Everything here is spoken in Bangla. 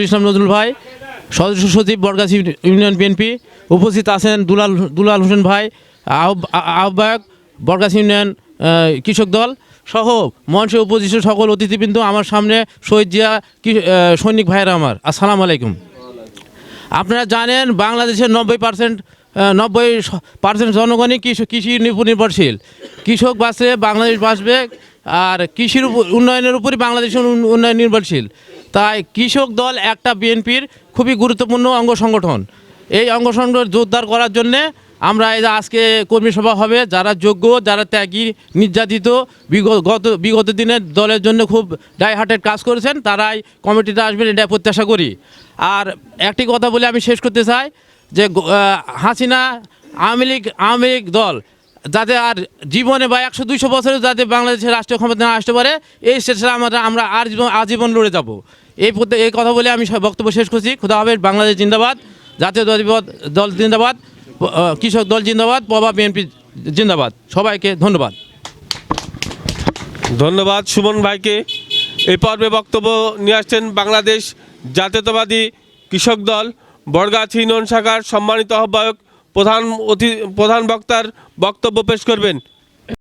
ইসলাম নজরুল ভাই, সদস্য সচিব বরগাছি ইউনিয়ন বিএনপি, উপস্থিত আছেন দুলাল দুলাল হোসেন ভাই আহ্বায়ক বরগাছি ইউনিয়ন কৃষক দল সহ মঞ্চে উপস্থিত সকল অতিথিবৃন্দ, আমার সামনে শহীদ জিয়া সৈনিক ভাইয়েরা আমার। আসসালামু আলাইকুম। আপনারা জানেন বাংলাদেশের নব্বই পার্সেন্ট নব্বই পার্সেন্ট জনগণই কৃষি নির্ভর- নির্ভরশীল। কৃষক বাঁচলে বাংলাদেশ বাঁচবে, আর কৃষির উপর উন্নয়নের উপরই বাংলাদেশের উন্নয়ন নির্ভরশীল। তাই কৃষক দল একটা বিএনপির খুবই গুরুত্বপূর্ণ অঙ্গ সংগঠন। এই অঙ্গ সংগঠন জোরদার করার জন্যে আমরা এই আজকে কর্মী সভা হবে, যারা যোগ্য, যারা ত্যাগী, নির্যাতিত, বিগত, গত, বিগত দিনে দলের জন্য খুব ডাই হার্টেড কাজ করেছেন, তারাই কমিটিতে আসবেন, এটা প্রত্যাশা করি। আর একটি কথা বলে আমি শেষ করতে চাই, যে হাসিনা আওয়ামী লীগ আওয়ামী লীগ দল, যাতে আর জীবনে বা একশো দুইশো বছরে যাতে বাংলাদেশের রাষ্ট্রীয় ক্ষমতা না আসতে পারে, এই শেষে আমরা আমরা আর জীবন আজীবন লড়ে যাব। এই এই কথা বলে আমি বক্তব্য শেষ করছি। খুদা হাফেজ, বাংলাদেশ জিন্দাবাদ, জাতীয় দল জিন্দাবাদ কৃষক দল জিন্দাবাদ, পবা বিএনপি জিন্দাবাদ। সবাইকে ধন্যবাদ। ধন্যবাদ সুমন ভাইকে। এই পর্বে বক্তব্য নিয়ে আসছেন বাংলাদেশ জাতীয়তাবাদী কৃষক দল বরগাছি ইউনিয়ন শাখার সম্মানিত আহ্বায়ক প্রধান অতি প্রধান বক্তার বক্তব্য পেশ করবেন।